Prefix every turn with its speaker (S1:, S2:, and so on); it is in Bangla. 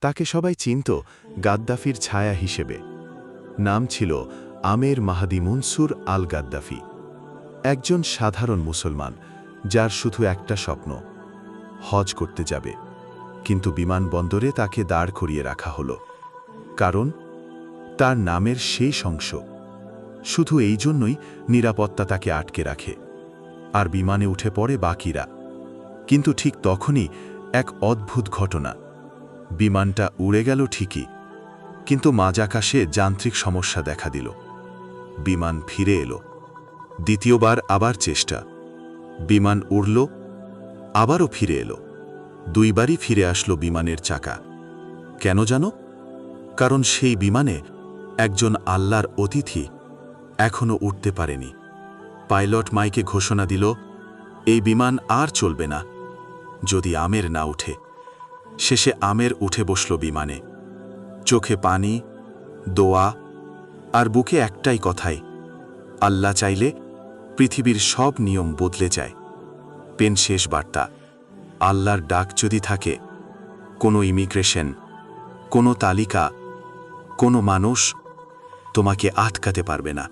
S1: তাকে সবাই চিনত গাদ্দাফির ছায়া হিসেবে। নাম ছিল আমের মাহাদি মনসুর আল গাদ্দাফি একজন সাধারণ মুসলমান, যার শুধু একটা স্বপ্ন, হজ করতে যাবে। কিন্তু বিমানবন্দরে তাকে দাঁড় করিয়ে রাখা হলো। কারণ, তার নামের শেষ অংশ, শুধু এই জন্যই নিরাপত্তা তাকে আটকে রাখে। আর বিমানে উঠে পড়ে বাকিরা। কিন্তু ঠিক তখনই এক অদ্ভুত ঘটনা বিমানটা উড়ে গেল ঠিকই, কিন্তু মাঝাকাশে যান্ত্রিক সমস্যা দেখা দিল। বিমান ফিরে এলো। দ্বিতীয়বার আবার চেষ্টা। বিমান উড়ল, আবারও ফিরে এলো। দুইবারই ফিরে আসলো বিমানের চাকা। কেন জানো? কারণ সেই বিমানে একজন আল্লাহর অতিথি এখনও উঠতে পারেনি। পাইলট মাইকে ঘোষণা দিল, এই বিমান আর চলবে না। যদি আমের না উঠে। শেষে আমের উঠে বসল বিমানে। চোখে পানি, দোয়া আর বুকে একটাই কথাই, আল্লাহ চাইলে পৃথিবীর সব নিয়ম বদলে যায়। পেন শেষ বার্তা, আল্লাহর ডাক যদি থাকে, কোনো ইমিগ্রেশন, কোনো তালিকা, কোনো মানুষ তোমাকে আটকাতে পারবে না।